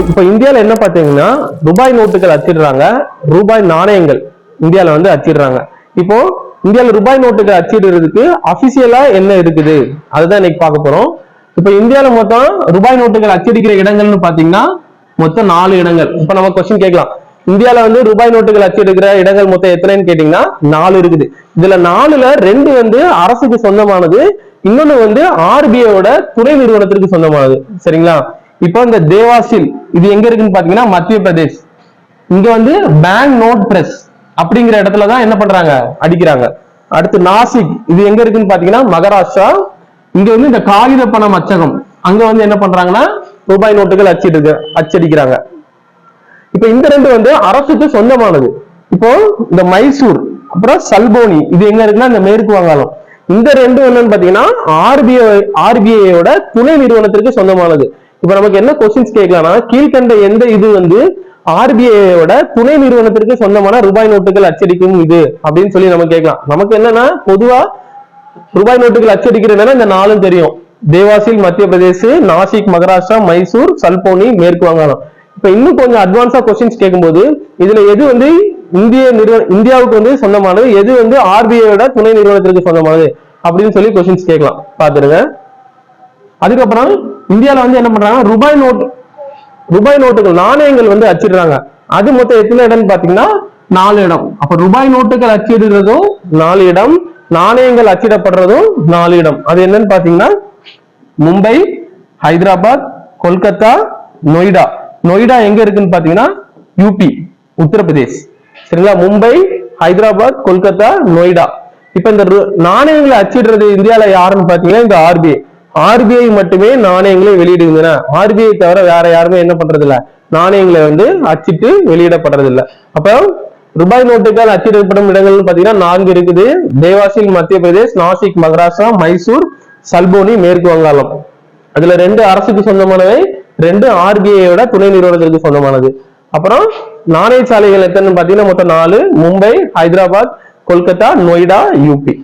இப்போ இந்தியாவில் என்ன பார்த்தீங்கன்னா ரூபாய் நோட்டுகள் அச்சிடுறாங்க ரூபாய் நாணயங்கள் இந்தியாவில் வந்து அச்சிடுறாங்க. இப்போ இந்தியாவில் ரூபாய் நோட்டுகள் அச்சிடுறதுக்கு அபிஷியலா என்ன இருக்குது? அதுதான் இன்னைக்கு பார்க்க போறோம். இப்போ இந்தியாவில் மொத்தம் ரூபாய் நோட்டுகள் அச்சடிக்கிற இடங்கள்னு பார்த்தீங்கன்னா மொத்தம் நாலு இடங்கள். இப்போ நம்ம கொஸ்டின் கேட்கலாம். இந்தியாவில் வந்து ரூபாய் நோட்டுகள் அச்சடிக்கிற இடங்கள் மொத்தம் எத்தனைன்னு கேட்டீங்கன்னா நாலு இருக்குது. இதுல நாலுல ரெண்டு வந்து அரசுக்கு சொந்தமானது இன்னொன்னு வந்து ஆர்பிஐயோட துணை நிறுவனத்திற்கு சொந்தமானது. சரிங்களா? இப்போ இந்த தேவாசில் இது எங்க இருக்குன்னு பாத்தீங்கன்னா மத்திய பிரதேஷ். இங்க வந்து பேங்க் நோட் பிரஸ் அப்படிங்கிற இடத்துல தான் என்ன பண்றாங்க? அடிக்கிறாங்க. அடுத்து நாசிக் இது எங்க இருக்குன்னு பாத்தீங்கன்னா மகாராஷ்டிரா. இங்க வந்து இந்த காகித பணம் அச்சகம் அங்க வந்து என்ன பண்றாங்கன்னா ரூபாய் நோட்டுகள் அச்சிட்டு அச்சடிக்கிறாங்க. இப்ப இந்த ரெண்டு வந்து அரசுக்கு சொந்தமானது. இப்போ இந்த மைசூர் அப்புறம் சல்போனி இது எங்க இருக்குன்னா இந்த மேற்கு வங்காளம். இந்த ரெண்டு என்னன்னு பாத்தீங்கன்னா ஆர்பிஐ ஆர்பிஐயோட துணை நிறுவனத்திற்கு சொந்தமானது. இப்ப நமக்கு என்ன கொஸ்டின்ஸ் கேட்கலாம்னா கீழ்கண்ட எந்த இது வந்து ஆர்பிஐயோட துணை நிறுவனத்திற்கு சொந்தமான ரூபாய் நோட்டுகள் அச்சடிக்கும் இது அப்படின்னு சொல்லி நம்ம கேட்கலாம். நமக்கு என்னன்னா பொதுவா ரூபாய் நோட்டுகள் அச்சடிக்கிறதுனா இந்த நாளும் தெரியும். தேவாசில் மத்திய பிரதேஷ் நாசிக் மகாராஷ்டிரா மைசூர் சல்போனி மேற்கு வங்காளம். இப்ப இன்னும் கொஞ்சம் அட்வான்ஸா கொஸ்டின்ஸ் கேட்கும்போது இதுல எது வந்து இந்திய நிறுவன இந்தியாவுக்கு வந்து சொந்தமானது எது வந்து ஆர்பிஐயோட துணை நிறுவனத்திற்கு சொந்தமானது அப்படின்னு சொல்லி கொஸ்டின்ஸ் கேட்கலாம். பாத்துருங்க அதுக்கப்புறம் இந்தியால வந்து என்ன பண்றாங்க ரூபாய் நோட்டு ரூபாய் நோட்டுகள் நாணயங்கள் வந்து அச்சிடுறாங்க. அது மொத்தம் எத்தனை இடம்னு பாத்தீங்கன்னா நாலு இடம். அப்ப ரூபாய் நோட்டுகள் அச்சிடுறதும் நாலு இடம் நாணயங்கள் அச்சிடப்படுறதும் நாலு இடம். அது என்னன்னு பாத்தீங்கன்னா மும்பை ஹைதராபாத் கொல்கத்தா நொய்டா. நொய்டா எங்க இருக்குன்னு பாத்தீங்கன்னா யூபி உத்தரப்பிரதேஷ். சரிங்களா? மும்பை ஹைதராபாத் கொல்கத்தா நொய்டா. இப்ப இந்த நாணயங்களை அச்சிடுறது இந்தியாவில யாருன்னு பாத்தீங்கன்னா இந்த ஆர்பிஐ ஆர்பிஐ மட்டுமே நாணயங்களை வெளியிடுங்க ஆர்பிஐ தவிர வேற யாருமே என்ன பண்றது இல்ல நாணயங்களை வந்து அச்சிட்டு வெளியிடப்படுறது இல்ல அப்ப ரூபாய் நோட்டுகள் அச்சிடப்படும் இடங்கள்னு பாத்தீங்கன்னா நான்கு இருக்குது. தேவாசில் மத்திய பிரதேஷ் நாசிக் மகாராஷ்டிரா மைசூர் சல்போனி மேற்கு வங்காளம். அதுல ரெண்டு அரசுக்கு சொந்தமானவை ரெண்டு ஆர்பிஐயோட துணை நிறுவனத்திற்கு சொந்தமானது. அப்புறம் நாணய சாலைகள் எத்தனை பாத்தீங்கன்னா மொத்தம் நாலு. மும்பை ஹைதராபாத் கொல்கத்தா நொய்டா யூபி.